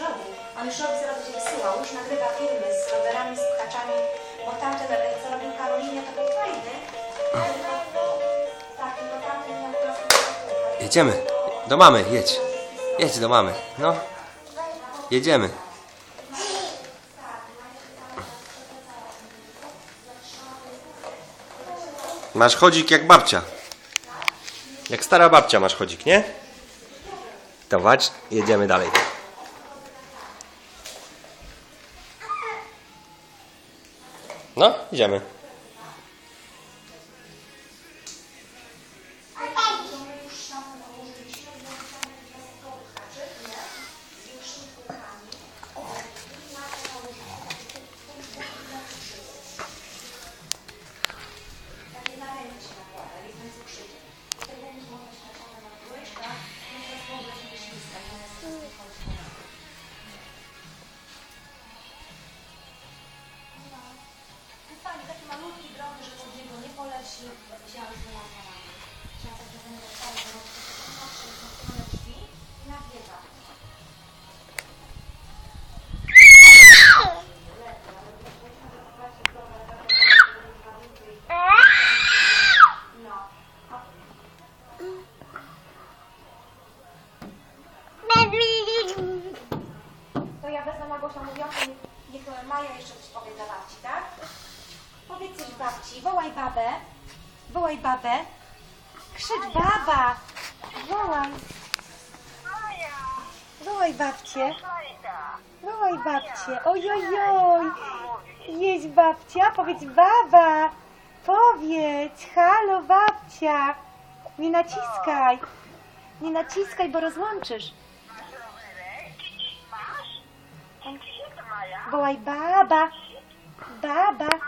robi. On zaraz będzie wysyłał, już nagrywa filmy z rowerami, z pchaczami, bo tamten, co robił Karolinie, to był fajny. Tak. Jedziemy. Do mamy, jedź. Jedź do mamy. No. Jedziemy. Masz chodzik jak babcia. Jak stara babcia masz chodzik, nie? To wać, jedziemy dalej. No, idziemy. Magosia mówiącą, niech, niech Maja jeszcze coś powie dla babci, tak? Powiedz coś babci, wołaj babę, wołaj babę, krzycz baba, wołaj, wołaj babcię, wołaj babcię, ojojoj, jedź babcia, powiedz baba, powiedz, halo babcia, nie naciskaj, nie naciskaj, bo rozłączysz. Wołaj baba, baba,